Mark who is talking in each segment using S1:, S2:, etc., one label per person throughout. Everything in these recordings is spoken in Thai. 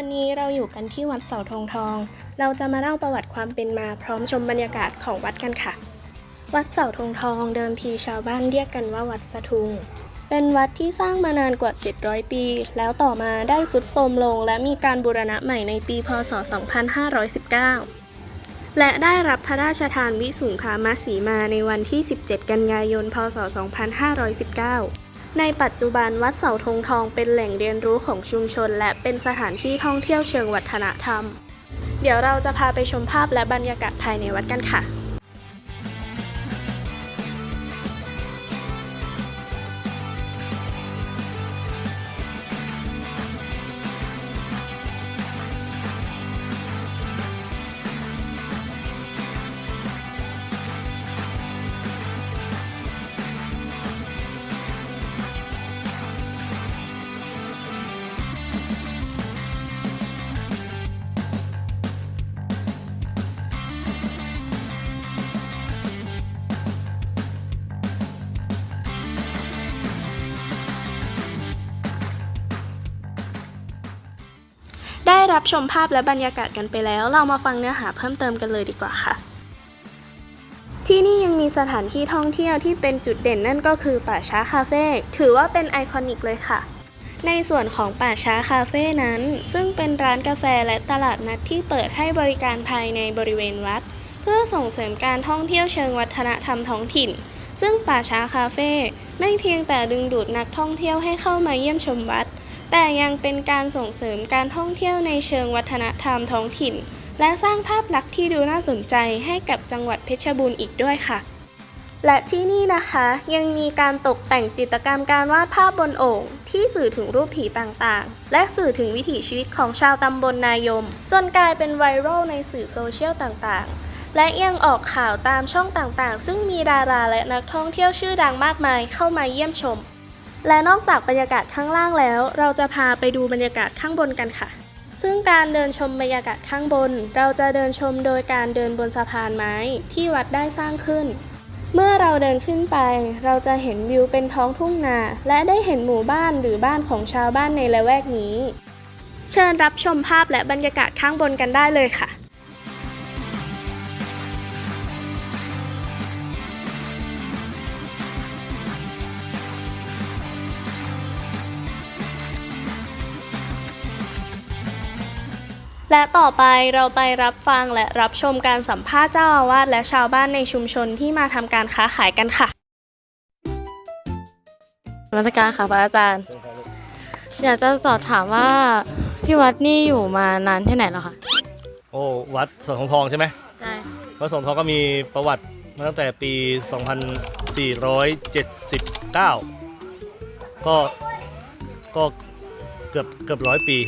S1: วันนี้เราอยู่กันที่วัดเสาธงทอง เราจะมาเล่าประวัติความเป็นมาพร้อมชมบรรยากาศของวัดกันค่ะ วัดเสาธงทองเดิมทีชาวบ้านเรียกกันว่าวัดสะทุง เป็นวัดที่สร้างมานานกว่า 700 ปี แล้วต่อมาได้สุดโทรมลงและมีการบูรณะใหม่ในปี พศ 2519 และได้รับพระราชทานวิสุงคามสีมาในวันที่ 17 กันยายน พศ 2519 ในปัจจุบันวัดเสาธงทองเป็นแหล่งเรียนรู้ของชุมชน และเป็นสถานที่ท่องเที่ยวเชิงวัฒนธรรม เดี๋ยวเราจะพาไปชมภาพและบรรยากาศภายในวัดกันค่ะ รับชมภาพและบรรยากาศกันไปแล้ว เรามาฟังเนื้อหาเพิ่มเติมกันเลยดีกว่าค่ะ ที่นี่ยังมีสถานที่ท่องเที่ยวที่เป็นจุดเด่นนั่นก็คือป่าช้าคาเฟ่ถือว่าเป็นไอคอนิกเลยค่ะ ในส่วนของป่าช้าคาเฟ่นั้น ซึ่งเป็นร้านกาแฟและตลาดนัดที่เปิดให้บริการภายในบริเวณวัด เพื่อส่งเสริมการท่องเที่ยวเชิงวัฒนธรรมท้องถิ่น ซึ่งป่าช้าคาเฟ่ไม่เพียงแต่ดึงดูดนักท่องเที่ยวให้เข้ามาเยี่ยมชมวัด แต่ยังเป็นการส่งเสริมการท่องเที่ยวในเชิงวัฒนธรรมท้องถิ่น และสร้างภาพลักษณ์ที่ดูน่าสนใจให้กับจังหวัดเพชรบูรณ์อีกด้วยค่ะ และที่นี่นะคะยังมีการตกแต่งจิตรกรรมการวาดภาพบนโอ่งที่สื่อถึงรูปผีต่างๆ และสื่อถึงวิถีชีวิตของชาวตำบลนายม จนกลายเป็นไวรัลในสื่อโซเชียลต่างๆและยังออกข่าวตามช่องต่างๆ ซึ่งมีดาราและนักท่องเที่ยวชื่อดังมากมายเข้ามาเยี่ยมชม และนอกจากบรรยากาศข้างล่างแล้ว เราจะพาไปดูบรรยากาศข้างบนกันค่ะ ซึ่งการเดินชมบรรยากาศข้างบน เราจะเดินชมโดยการเดินบนสะพานไม้ที่วัดได้สร้างขึ้น เมื่อเราเดินขึ้นไป เราจะเห็นวิวเป็นท้องทุ่งนา และได้เห็นหมู่บ้านหรือบ้านของชาวบ้านในละแวกนี้ เชิญรับชมภาพและบรรยากาศข้างบนกันได้เลยค่ะ และต่อไปเราไปรับฟังและรับชมการสัมภาษณ์เจ้าอาวาสและชาวบ้านในชุมชนที่มาทำการค้าขายกันค่ะ
S2: นมัสการค่ะพระอาจารย์ อยากจะสอบถามว่าที่วัดนี่อยู่มานานที่ไหนแล้วคะ
S3: โอ้วัดสวนทองทองใช่ไหม
S2: ใช่
S3: วัดสวนทองก็มีประวัติมาตั้งแต่ปี 2479 ก็ก็เกือบเกือบร้อยปี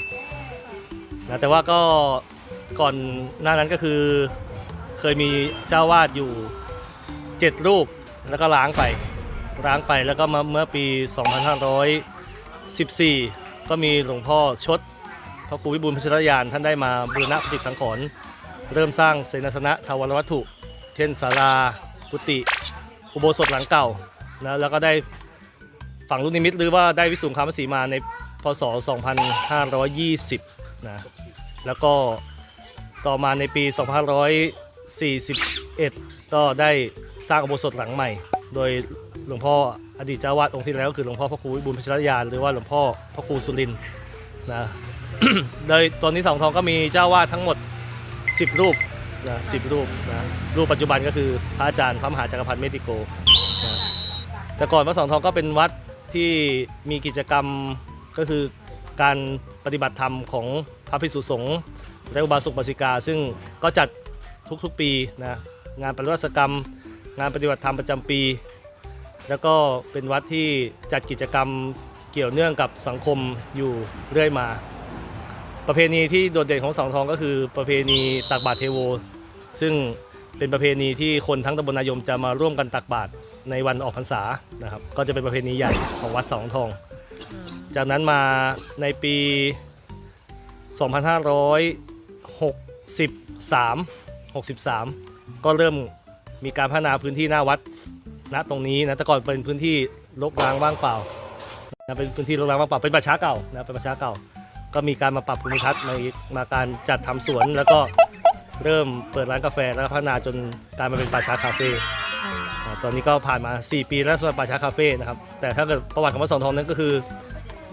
S3: นะแต่ว่าก็ก่อนหน้านั้นก็คือเคยมีเจ้าวาดอยู่ 7 รูปแล้วก็ล้างไปล้างไปแล้วก็มาเมื่อปี 2514 ก็มีหลวงพ่อชดพระครูวิบูลพัชรยานท่านได้มาบูรณะปฏิสังขรณ์เริ่มสร้างเสนาสนะทาวรวัตถุ เช่นศาลากุฏิอุโบสถหลังเก่านะแล้วก็ได้ฝังลูกนิมิตหรือว่าได้วิสุงคามสีมาในพศ 2520 นะแล้วก็ต่อมาในปี 2541 ก็ได้สร้างอุโบสถหลังใหม่ โดยหลวงพ่ออดีตเจ้าวาดองค์ที่แล้วคือหลวงพ่อพระครูวิบูลย์พัชรยานหรือว่าหลวงพ่อพระครูสุรินนะโดยตอนนี้สองทองก็มีเจ้าวาดทั้งหมด 10 รูปนะสิรูปนะรูปปัจจุบันก็คือพระอาจารย์พระมหาจักรพันธ์เมติโกนะแต่ก่อนวัดสองทองก็เป็นวัดที่มีกิจกรรมก็คือการปฏิบัติธรรมของ พระภิกษุสงฆ์และอุบาสกบาสิกา ซึ่งก็จัดทุกๆปีนะงานปฏิวัติกรรม งานปฏิบัติธรรมประจำปี แล้วก็เป็นวัดที่จัดกิจกรรมเกี่ยวเนื่องกับสังคมอยู่เรื่อยมา ประเพณีที่โดดเด่นของสองทองก็คือประเพณีตักบาตรเทโว ซึ่งเป็นประเพณีที่คนทั้งตำบลนายมจะมาร่วมกันตักบาตรในวันออกพรรษานะครับ ก็จะเป็นประเพณีใหญ่ของวัดสองทอง จากนั้นมาในปี 2563 63 ก็เริ่มมีการพัฒนาพื้นที่หน้าวัดณตรงนี้นะแต่ก่อนเป็นพื้นที่รกร้างว่างเปล่านะเป็นพื้นที่รกร้างว่างเปล่าเป็นป่าช้าเก่านะเป็นป่าช้าเก่า ก็มีการมาปรับภูมิทัศน์มากมาการจัดทำสวนแล้วก็เริ่มเปิดร้านกาแฟแล้วก็พัฒนาจนกลายมาเป็นป่าช้าคาเฟ่ตอนนี้ก็ผ่านมา 4 ปีแล้วสำหรับป่าช้าคาเฟ่นะครับ แต่ถ้าเกิดประวัติของวัดสองทองนั้นก็คือ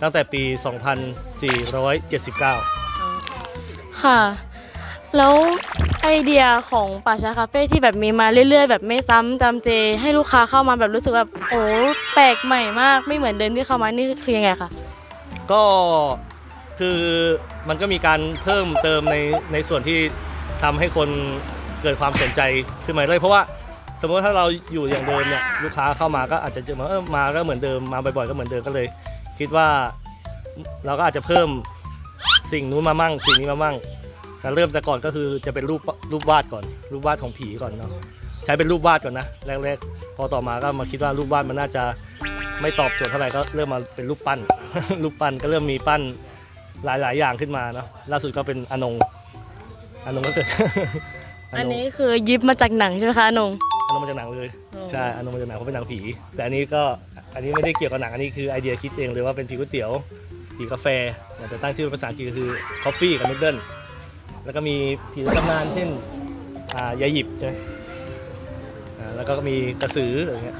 S3: ตั้งแต่ปี 2479
S2: ค่ะ แล้วไอเดียของป่าช้าคาเฟ่ที่แบบมีมาเรื่อย ๆ แบบไม่ซ้ำจำเจ ให้ลูกค้าเข้ามาแบบรู้สึกแบบโอ้แปลกใหม่มากไม่เหมือนเดิมที่เข้ามานี่คือยังไงคะ
S3: ก็คือมันก็มีการเพิ่มเติมในในส่วนที่ทำให้คนเกิดความสนใจขึ้นมาเลยเพราะว่าสมมติถ้าเราอยู่อย่างเดิมเนี่ยลูกค้าเข้ามาก็อาจจะเจอมาเออมาก็เหมือนเดิมมาบ่อยๆก็เหมือนเดิมก็เลย คิดว่าเราก็อาจจะเพิ่ม สิ่งนู้นมามั่ง สิ่งนี้มามั่งการเริ่มแต่ก่อนก็คือจะเป็นรูปรูปวาดก่อน รูปวาดของผีก่อนเนาะใช้เป็นรูปวาดก่อนนะแรกๆพอต่อมาก็มาคิดว่ารูปวาดมันน่าจะไม่ตอบโจทย์เท่าไหร่ก็เริ่มมาเป็นรูปปั้น รูปปั้นก็เริ่มมีปั้นหลาย ๆ อย่างขึ้นมาเนาะล่าสุดก็เป็นอนงอนงก็เกิด
S2: อันนี้คือยิบมาจากหนังใช่ไหมคะอนง
S3: อนงมาจากหนังเลย
S2: อ๋อ
S3: ใช่อนงมาจากหนังเขาเป็นหนังผี แต่อันนี้ก็อันนี้ไม่ได้เกี่ยวกับหนังอันนี้คือไอเดียคิดเองเลยว่าเป็นผีก๋วยเตี๋ยว ผีกาแฟแต่ตั้งชื่อเป็นภาษาอังกฤษก็คือ coffee กับ noodle แล้วก็มีผีตำนานเช่นอ่ายายหยิบใช่ไหมอ่าแล้วก็มีกระสืออะไรเงี้ย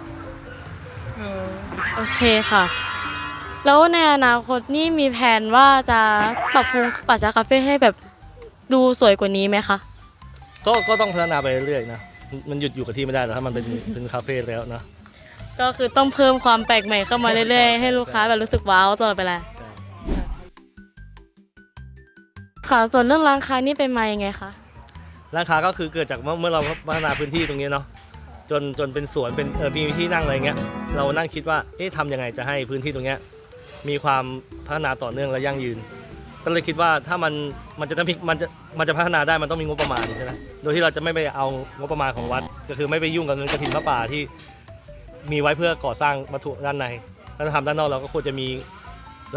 S2: อืมโอเคค่ะ แล้วในอนาคตนี่มีแผนว่าจะปรับปรุงป่าช้าคาเฟ่ให้แบบดูสวยกว่านี้ไหมคะ
S3: ก็ก็ต้องพัฒนาไปเรื่อยๆนะ มันหยุดอยู่กับที่ไม่ได้หรอกถ้ามันเป็นเป็นคาเฟ่แล้วนะ
S2: ก็คือต้องเพิ่มความแปลกใหม่เข้ามาเรื่อยๆ ให้ลูกค้าแบบรู้สึกว้าวตลอดเวลา ค่ะ ส่วนเรื่องร้านค้านี่เป็นมายังไงคะ
S3: ร้านค้าก็คือเกิดจากเมื่อเมื่อเราพัฒนาพื้นที่ตรงนี้เนาะจนจนเป็นสวนเป็นเออมีที่นั่งอะไรเงี้ยเรานั่งคิดว่าเอ๊ะทำยังไงจะให้พื้นที่ตรงเนี้ยมีความพัฒนาต่อเนื่องและยั่งยืน ก็เลยคิดว่าถ้ามันมันจะต้องมีมันจะมันจะพัฒนาได้มันต้องมีงบประมาณใช่ไหมโดยที่เราจะไม่ไปเอางบประมาณของวัด ก็คือไม่ไปยุ่งกับเงินกระถินพระป่าที่มีไว้เพื่อก่อสร้างวัตถุด้านในถ้าทำด้านนอกเราก็ควรจะมี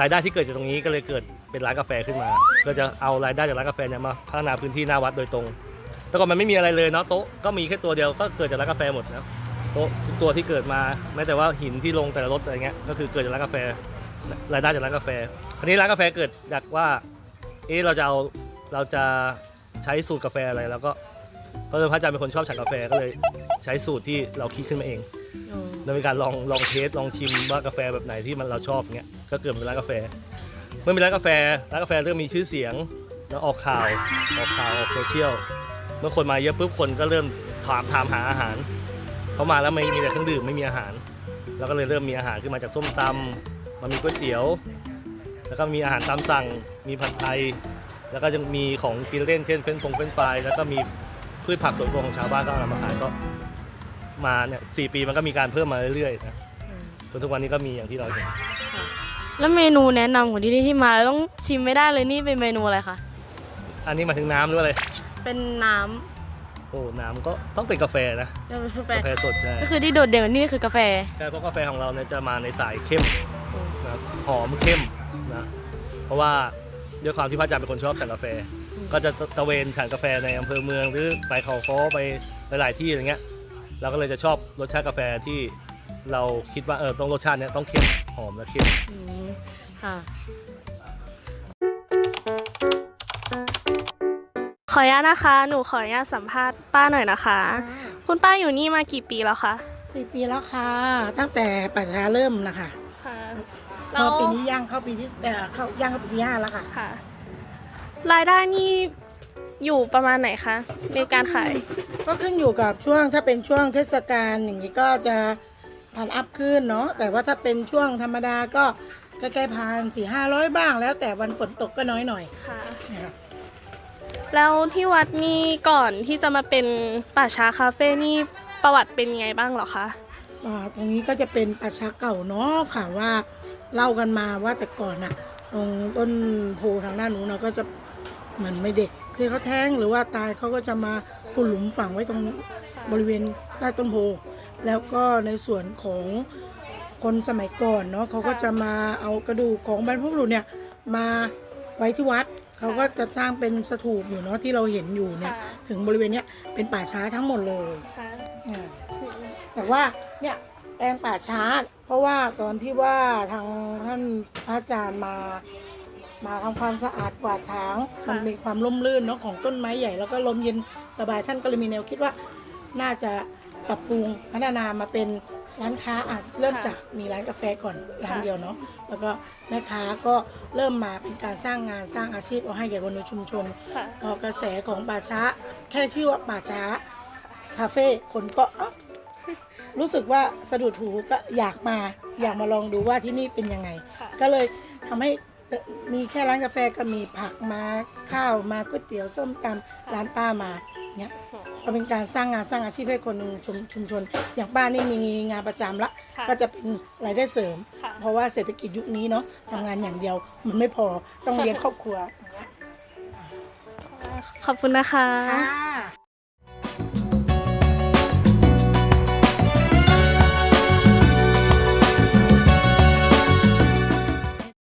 S3: รายได้ที่เกิดจากตรงนี้ก็เลยเกิดเป็นร้านกาแฟขึ้นมาเพื่อจะเอารายได้จากร้านกาแฟเนี่ยมาพัฒนาพื้นที่หน้าวัดโดยตรง แต่ก่อนมันไม่มีอะไรเลยเนาะโต๊ะก็มีแค่ตัวเดียวก็เกิดจากร้านกาแฟหมดนะโต๊ะทุกตัวที่เกิดมาแม้แต่ว่าหินที่ลงแต่ละรถอะไรเงี้ยก็คือเกิดจากร้านกาแฟรายได้จากร้านกาแฟคราวนี้ร้านกาแฟเกิดจากว่าเอ๊ะเราจะเอาเราจะใช้สูตรกาแฟอะไรแล้วก็ก็เลยพระอาจารย์เป็นคนชอบฉันกาแฟก็เลยใช้สูตรที่เราคิดขึ้นมาเอง โดยมีการลองลองเทสลองชิมว่ากาแฟแบบไหนที่มันเราชอบเงี้ยก็เกิดเป็นร้านกาแฟ เมื่อมีร้านกาแฟร้านกาแฟเริ่มมีชื่อเสียงแล้วออกข่าวออกข่าวออกโซเชียลเมื่อคนมาเยอะปุ๊บคนก็เริ่มถามถามหาอาหารเขามาแล้วไม่มีแต่เครื่องดื่มไม่มีอาหารแล้วก็เลยเริ่มมีอาหารขึ้นมาจากส้มตำมามีก๋วยเตี๋ยว แล้วก็มีอาหารตามสั่ง มีผัดไทย แล้วก็จะมีของกินเล่นเช่นเฟรนฟงเฟรนช์ฟรายแล้วก็มีพืชผักสวนครัวของชาวบ้านก็เอามาขายก็ มาเนี่ยสี่ปีมันก็มีการเพิ่มมาเรื่อยๆนะจนทุกวันนี้ก็มีอย่างที่เราเห็น
S2: แล้วเมนูแนะนำของที่นี่ที่มาแล้วต้องชิมไม่ได้เลยนี่เป็นเมนูอะไรคะ
S3: อันนี้หมายถึงน้ำหรือว่าอะไร
S2: เป็นน้
S3: โอ้น้ำก็ต้องเป็นกาแฟนะำ
S2: กาแฟ
S3: กาแฟสดใช่
S2: ก็คือที่โดดเด่นกว่านี่คือกาแฟ
S3: ใช่เพราะกาแฟของเราเนี่ยจะมาในสายเข้มนะครับหอมเข้มนะเพราะว่าด้วยความที่พระอาจารย์เป็นคนชอบฉันกาแฟ ก็จะตะเวนฉันกาแฟในอำเภอเมืองหรือไปเขาค้อไปหลายๆที่อะไรเงี้ย เราก็เลยจะชอบรสชาติกาแฟที่เราคิดว่าเออต้องรสชาติเนี้ยต้องเข้มหอมและเข้ม
S2: อืมค่ะ
S1: ขออนุญาตนะคะ หนูขออนุญาตสัมภาษณ์ป้าหน่อยนะคะ คุณป้าอยู่นี่มากี่ปีแล้วคะ
S4: สี่ปีแล้วค่ะ ตั้งแต่ปัจจาเริ่มนะคะ
S1: ค่ะ
S4: พอปีนี้ย่างเข้าปีที่เอ่อเข้าย่างเข้าปีที่ห้าแล้วค่ะ
S1: ค่ะ รายได้นี่ อยู่ประมาณไหนคะในการขาย
S4: ก็ขึ้นอยู่กับช่วงถ้าเป็นช่วงเทศกาลอย่างนี้ก็จะพันอัพขึ้นเนาะแต่ว่าถ้าเป็นช่วงธรรมดาก็ใกล้ๆพันสี่ห้าร้อยบ้าง แล้วแต่วันฝนตกก็น้อยหน่อย
S1: ค่ะ
S4: นะคะ
S1: แล้วที่วัดนี่ก่อนที่จะมาเป็นป่าช้าคาเฟ่นี่ประวัติเป็นยังไงบ้างเหรอคะ
S4: อ่าตรงนี้ก็จะเป็นป่าช้าเก่าเนาะค่ะว่าเล่ากันมาว่าแต่ก่อนอะตรงต้นโพทางด้านนู้นเราก็จะเหมือนไม่เด็ก ที่เขาแท้งหรือว่าตายเขาก็จะมาขุดหลุมฝังไว้ตรงบริเวณใต้ต้นโพแล้วก็ในส่วนของคนสมัยก่อนเนาะเขาก็จะมาเอากระดูกของบรรพบุรุษเนี่ยมาไว้ที่วัดเขาก็จะสร้างเป็นสถูปอยู่เนาะที่เราเห็นอยู่เนี่ย
S1: ค่ะ
S4: ถึงบริเวณเนี้ยเป็นป่าช้าทั้งหมดเลย
S1: ค่ะ
S4: อ่าแต่ว่าเนี่ยแปลงป่าช้า เพราะว่าตอนที่ว่าทางท่านพระอาจารย์มา มาทำความสะอาดกวาดถางมันมีความร่มรื่นเนาะของต้นไม้ใหญ่แล้วก็ลมเย็นสบายท่านก็เลยมีแนวคิดว่า น่าจะปรับปรุงพัฒนามาเป็นร้านค้าอะเริ่ม
S1: ค่ะ
S4: จากมีร้านกาแฟก่อนร้าน
S1: ค่ะ
S4: เดียวเนาะแล้วก็แม่ค้าก็เริ่มมาเป็นการสร้างงานสร้างอาชีพเอาให้แก่คนในชุมชน
S1: ค่ะ
S4: พอกระแสของป่าช้า แค่ชื่อว่าป่าช้าคาเฟ่คนก็เอ้ารู้สึกว่าสะดุดหูก็อยากมาอยากมาลองดูว่าที่นี่เป็นยังไง
S1: ค่ะ
S4: ก็เลยทำให้เอ่อ มีแค่ร้านกาแฟก็มีผักมาข้าวมาก๋วยเตี๋ยวส้มตำร้านป้ามาเนี่ยก็เป็นการสร้างงานสร้างอาชีพให้คนชุมชุมชน อย่างป้านี่มีงานประจำละ
S1: ค่ะ
S4: ก็จะเป็นรายได้เสริม
S1: ค่ะ
S4: เพราะว่าเศรษฐกิจยุคนี้เนาะทำงานอย่างเดียวมันไม่พอต้องเลี้ยงครอบครัวอย่างเงี้ย
S1: ขอบคุณนะคะ
S4: ค่ะ